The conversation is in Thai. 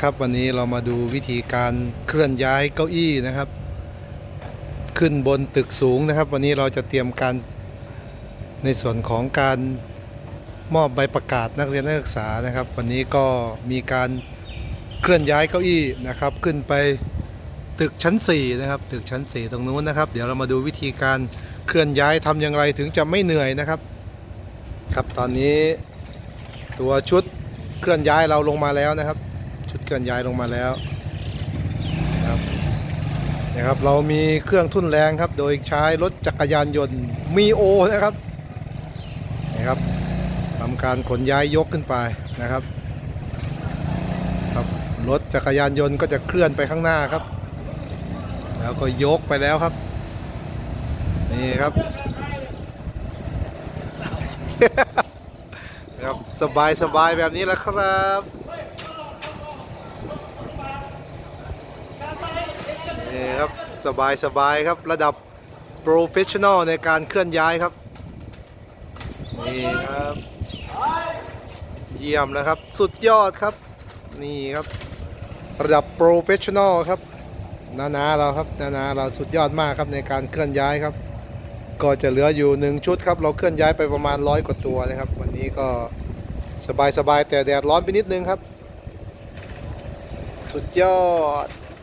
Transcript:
ครับวันนี้เรามาดูวิธีการเคลื่อนย้ายเก้าอี้นะครับ ขึ้นบนตึกสูงนะครับ วันนี้เราจะเตรียมการในส่วนของการมอบใบประกาศนักเรียนนักศึกษานะครับ วันนี้ก็มีการเคลื่อนย้ายเก้าอี้นะครับ ขึ้นไปตึกชั้น4นะครับตึกชั้น 4 ตรงนู้นนะครับ เดี๋ยวเรามาดูวิธีการเคลื่อนย้ายทำอย่างไรถึงจะไม่เหนื่อยนะครับ ครับตอนนี้ตัวชุดเคลื่อนย้ายเราลงมาแล้วนะครับ ชุดเคลื่อนย้ายลงมาแล้วนะครับนะครับเรามีเครื่องทุ่นแรงครับ โดยใช้รถจักรยานยนต์มีโอนะครับนะครับทำการขนย้ายยกขึ้นไปนะครับครับรถจักรยานยนต์ก็จะเคลื่อนไปข้างหน้าครับ แล้วก็ยกไปแล้วครับนี่ครับครับสบายสบายแบบนี้แหละครับ ครับสบายสบายครับระดับโปรเฟชชั่นอลในการเคลื่อนย้ายครับนี่ครับเยี่ยมแล้วครับสุดยอดครับนี่ครับระดับโปรเฟชชั่นอลครับนานาเราครับนานาเราสุดยอดมากครับในการเคลื่อนย้ายครับ ก็จะเหลืออยู่หนึ่งชุดครับเราเคลื่อนย้ายไปประมาณร้อยกว่าตัวนะครับ วันนี้ก็สบายสบายแต่แดดร้อนไปนิดนึงครับ สุดยอด